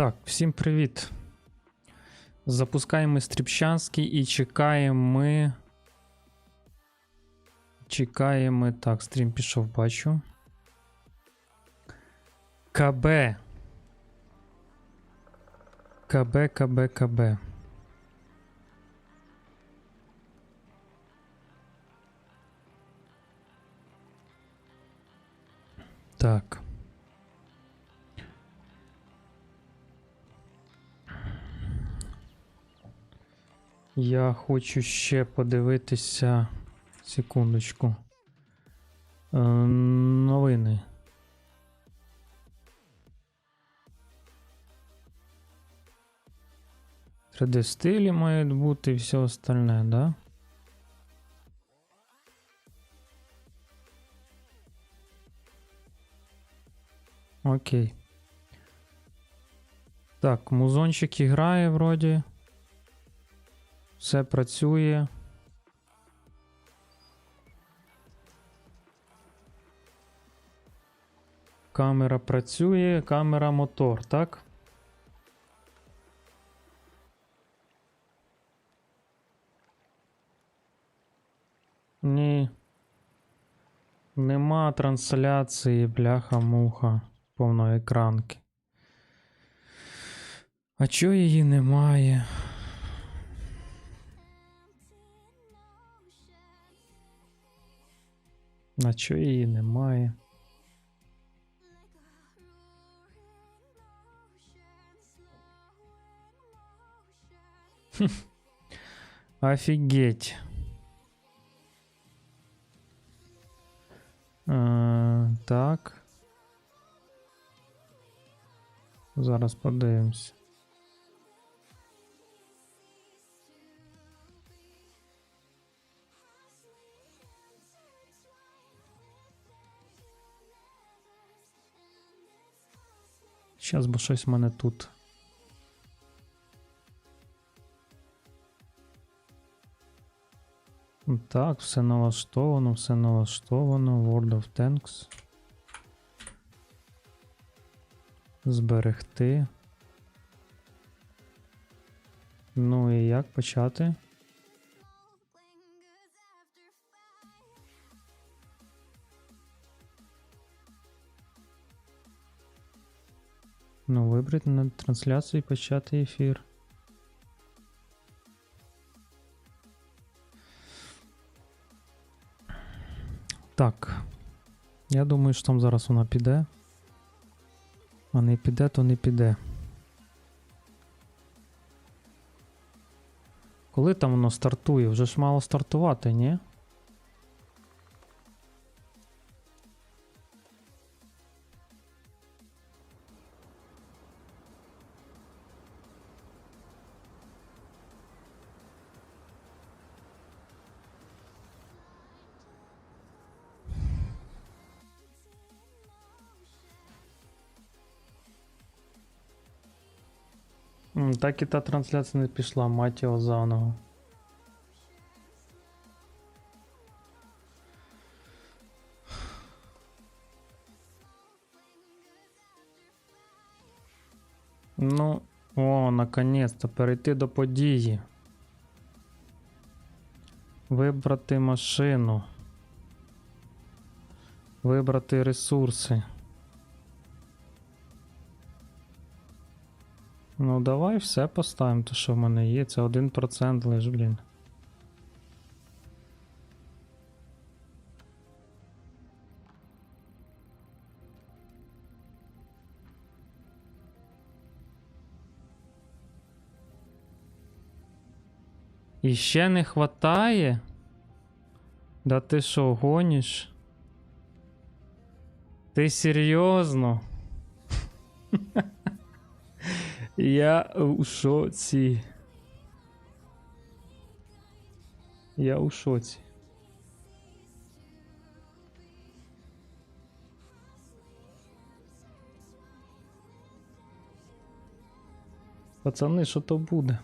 Так, всім привіт. Запускаємо Стріпчанський і чекаємо ми. Чекаємо. Так, стрім пішов, бачу. КБ. КБ, КБ, КБ. Так. Я хочу ще подивитися. Секундочку. Е, новини. Треди стилі мають бути і все остальне, да? Окей. Так, музончик грає вроді. Все працює. Камера працює, камера мотор, так? Ні. Нема трансляції, бляха-муха повної екранки. А чого її немає? На чого її немає? Хм. Офігеть. Е, так. Зараз подивимось. Щас, бо щось в мене тут. Так, все налаштовано, все налаштовано. World of Tanks. Зберегти. Ну і як почати? Ну, вибрати на трансляцію і почати ефір. Так. Я думаю, що там зараз вона піде. А не піде, то не піде. Коли там воно стартує? Вже ж мало стартувати, ні? Так і та трансляція не пішла, мать його заново. Ну, о, наконець-то перейти до події. Вибрати машину. Вибрати ресурси. Ну, давай все поставимо, то що в мене є. Це 1% лиш, блін. І ще не хватає? Да ти що, гониш? Ти серйозно? Я у шоці. Я у шоці. Пацани, що то буде?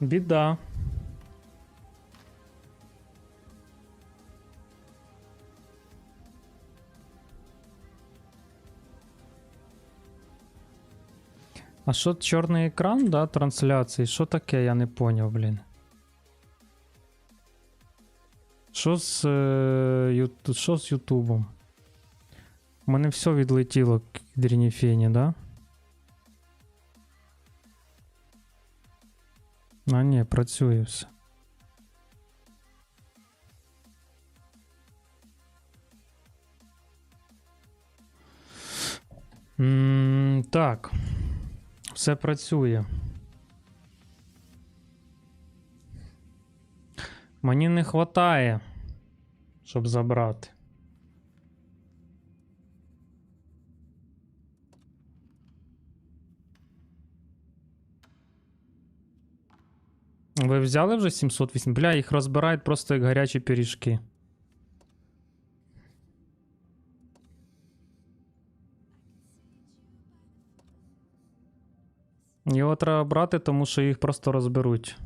Біда. А що чорний екран, да, трансляції? Що таке, я не поняв, блін. Що з, е, Ютубом? У мене все відлетіло к дрініфені, да? А, ні, працює все. Так. Все працює. Мені не вистачає, щоб забрати. Ви взяли вже 708? Бля, їх розбирають просто як гарячі пиріжки. Його треба брати, тому що їх просто розберуть.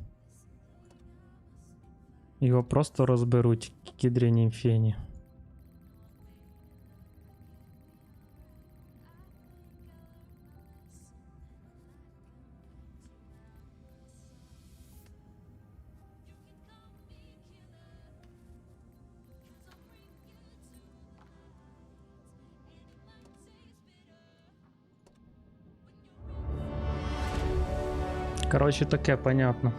Його просто розберуть, кідряні фені. Коротше, таке, понятно.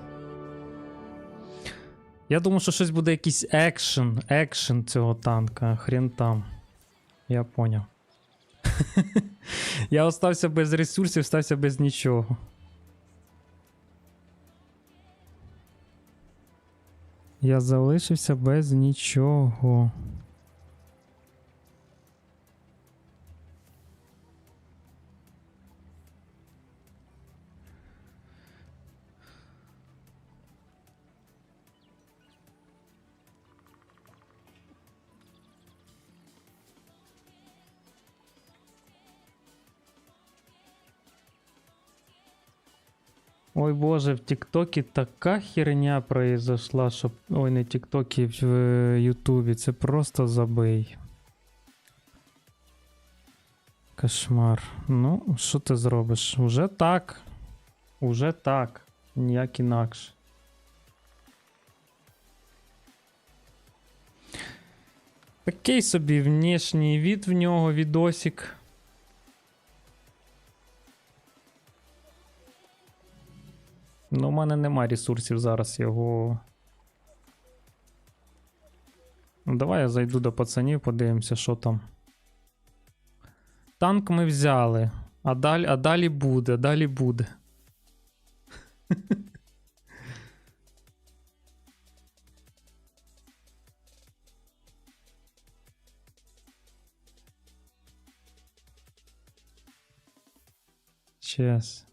Я думав, що щось буде якийсь екшен, екшен цього танка, хрен там. Я поняв. Я остався без ресурсів, остався без нічого. Я залишився без нічого. Ой боже, в ТикТоке така херня произошла, що. Ой, не в ТикТоке, в Ютубі. Це просто забий. Кошмар. Ну, що ти зробиш? Уже так. Уже так. Ніяк інакше. Такий собі внешній від в нього відосик. Ну, у мене нема ресурсів зараз його. Ну, давай я зайду до пацанів, подивимося, що там. Танк ми взяли. А далі, а далі буде, далі буде. Чес.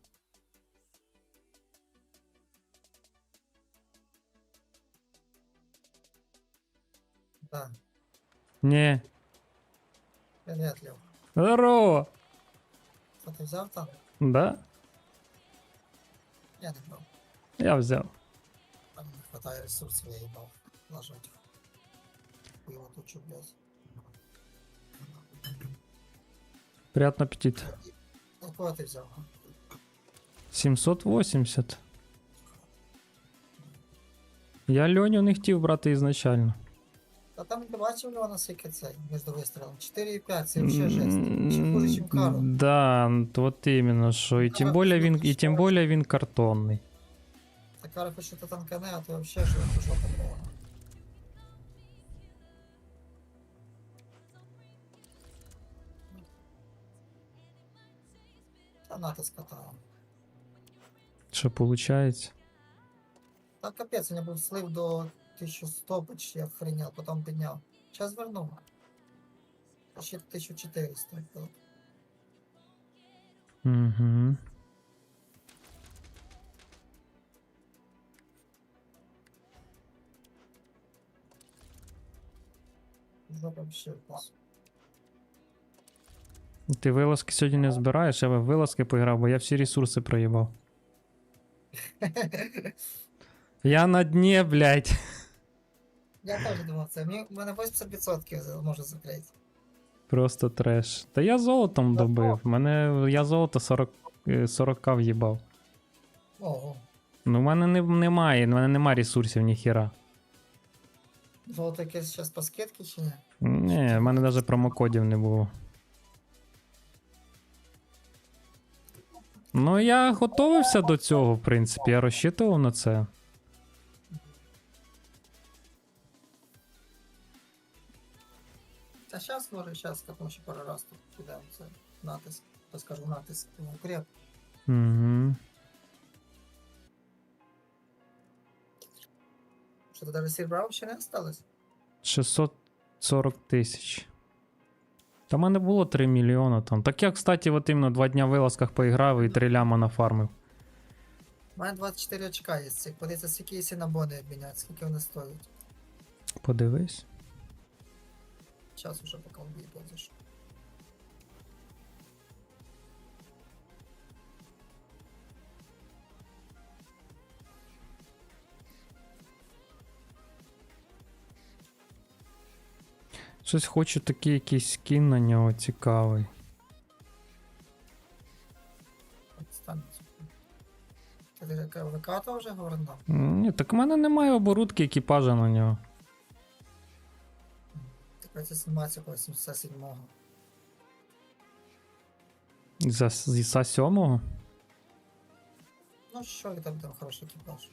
Не. привет, Лев. Здорово! Що ти взяв там? Да? Я не брав. Я взяв. Там не хватає ресурсів, я їбав. Нажать. Його тут що, блядь. Приятно аппетит. Ну, кого ти взяв? 780. Я Льоню не хотів брати ізначально. Та там ти бачив Леона скільки цей між вистрілом? 4,5, це взагалі жесть. Чи хуже, чим кару. Да, от іменно, що і тим Кара более він, і все-таки тим ще более він картонний. Та кара хоч що то танкане, а то взагалі що пішов такого. Та нати скатала. Що виходить? Та капець, у мене був слив до 1100 почти, я охренел, потім підняв. Сейчас верну. Почти 1400. було. Угу. Жопа вообще клас. Ти вилазки сьогодні не збираєш, я би в вилазки поіграв, бо я всі ресурси проїбав. Я на дні, блядь. Я теж думав це. Мені в мене 80% може закрити. Просто треш. Та я золотом Та добив. Мене я золото 40, е, 40 в'їбав. Ого. Ну, в мене не, немає, в мене немає ресурсів ніхіра. Золото якесь зараз по скидці чи ні? Ні, в мене навіть промокодів не було. Ну, я готовився до цього, в принципі, я розчитував на це. Та зараз може, зараз, тому що пару раз тут підемо. Це натиск. То скажу натиск. Тому креп. Угу. Що ти навіть сірбрав ще не осталось? 640 тисяч. Та в мене було 3 мільйона там. Так я, кстати, от іменно два дня в вилазках поіграв і 3 ляма нафармив. У мене 24 очка є з цих. Подивіться, скільки є на бони обміняти, скільки вони стоять. Подивись. Час уже поки вбій зайшов. Щось хочу такий якийсь скін на нього цікавий. Ти ти виката вже Ні, так в мене немає оборудки екіпажа на нього. Тепер це знімається по 77-го. За, зі СА 7 Ну що, і там там хороший екіпаж.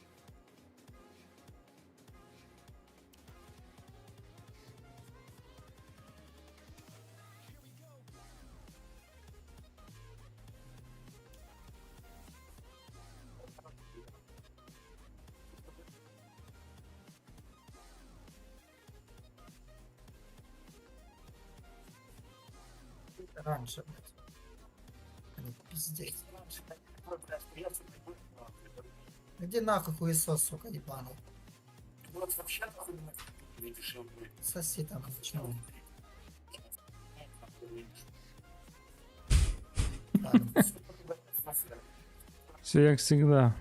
Раньше. Они пиздец. Иди нахуй хуесос, сука, ебаный. Вот вообще нахуй не дешевле. Соси там, ну, Все завжди.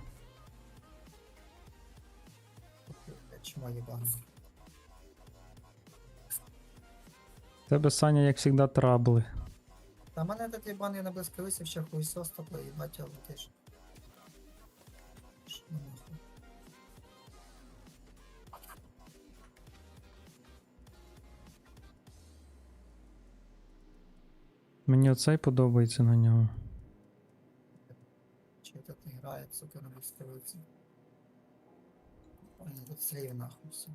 блядь, чмо ебаный. Тебе Саня, як завжди, трабли. Та мене этот ебаний на близько ще хуесос такой, ебать його летиш. Що нахуй? Мені оцей подобається на нього. Чи этот играет, сука, на близько Ой, тут слив нахуй все.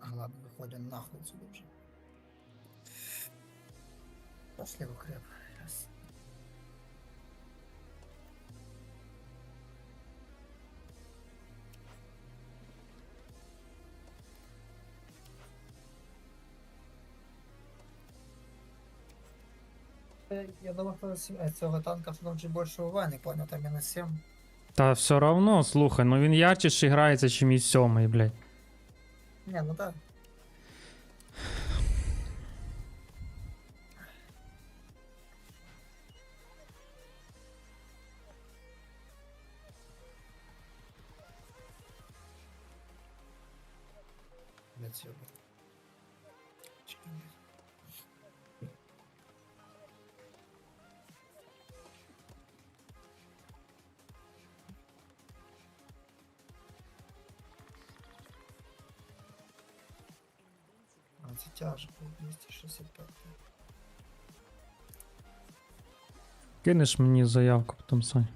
А ладно, выходим нахуй отсюда уже. Пошли в укреп. Раз. Э, Я думал, что с- э, цього танка чуть больше ува, не понял, там минус 7. Та все равно, слухай, ну він ярче грається, чим і сьомий, блядь. Не, ну да. Для цього. А, це тяжко, 265. Кинеш мені заявку потім, Сань.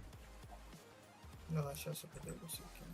Давай, сейчас я подивлюся. окей.